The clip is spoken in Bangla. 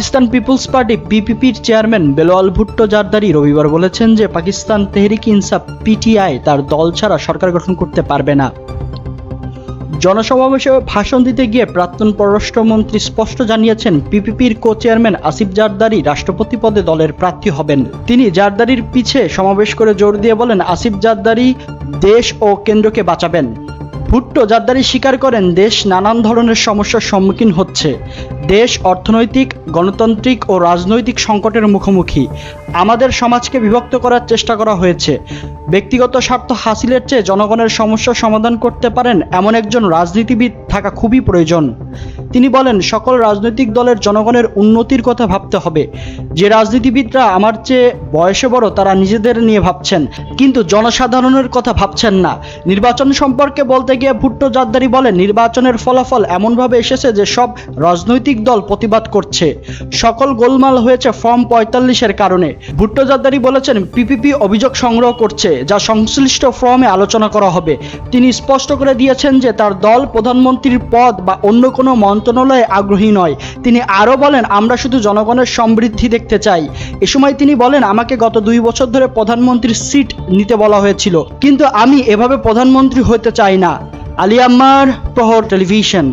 পাকিস্তান পিপলস পার্টি পিপিপির চেয়ারম্যান বেলোয়াল ভুট্টো জারদারি রবিবার বলেছেন যে পাকিস্তান তেহরিক ইনসাফ পিটিআই তার দল ছাড়া সরকার গঠন করতে পারবে না। জনসমাবেশে ভাষণ দিতে গিয়ে প্রাক্তন পররাষ্ট্রমন্ত্রী স্পষ্ট জানিয়েছেন পিপিপির কো চেয়ারম্যান আসিফ জারদারি রাষ্ট্রপতি পদে দলের প্রার্থী হবেন। তিনি জারদারির পিছে সমাবেশ করে জোর দিয়ে বলেন, আসিফ জারদারি দেশ ও কেন্দ্রকে বাঁচাবেন। ভুট্টো জারদারি স্বীকার করেন, দেশ নানান ধরনের সমস্যার সম্মুখীন হচ্ছে। দেশ অর্থনৈতিক, গণতান্ত্রিক ও রাজনৈতিক সংকটের মুখোমুখি। আমাদের সমাজকে বিভক্ত করার চেষ্টা করা হয়েছে। ব্যক্তিগত স্বার্থ হাসিলের চেয়ে জনগণের সমস্যা সমাধান করতে পারেন এমন একজন রাজনীতিবিদ থাকা খুবই প্রয়োজন। তিনি বলেন, সকল রাজনৈতিক দলের জনগণের উন্নতির কথা ভাবতে হবে। যে রাজনীতিবিদরা আমার চেয়ে বয়সে বড়, তারা নিজেদের নিয়ে ভাবছেন। কিন্তু জনসাধারণের কথা ভাবছেন না। নির্বাচন সম্পর্কে বলতে গিয়ে ভুট্টো জাদ্দারি বলেন, নির্বাচনের ফলাফল এমনভাবে এসেছে যে সব রাজনৈতিক দল প্রতিবাদ করছে। সকল গোলমাল হয়েছে ফর্ম পঁয়তাল্লিশের কারণে। ভুট্টো জাদ্দারি বলেছেন, পিপিপি অভিযোগ সংগ্রহ করছে, যা সংশ্লিষ্ট ফর্মে আলোচনা করা হবে। তিনি স্পষ্ট করে দিয়েছেন যে তার দল প্রধানমন্ত্রীর পদ বা অন্য কোনো মন্ত্রণালয়ে আগ্রহী নয়। তিনি আরও বলেন, আমরা শুধু জনগণের সমৃদ্ধি দেখতে চাই। এ সময় তিনি বলেন, আমাকে গত দুই বছর ধরে প্রধানমন্ত্রীর সিট নিতে বলা হয়েছিল, কিন্তু আমি এভাবে প্রধানমন্ত্রী হতে চাই না। আলিয়াম্মার প্রহর টেলিভিশন।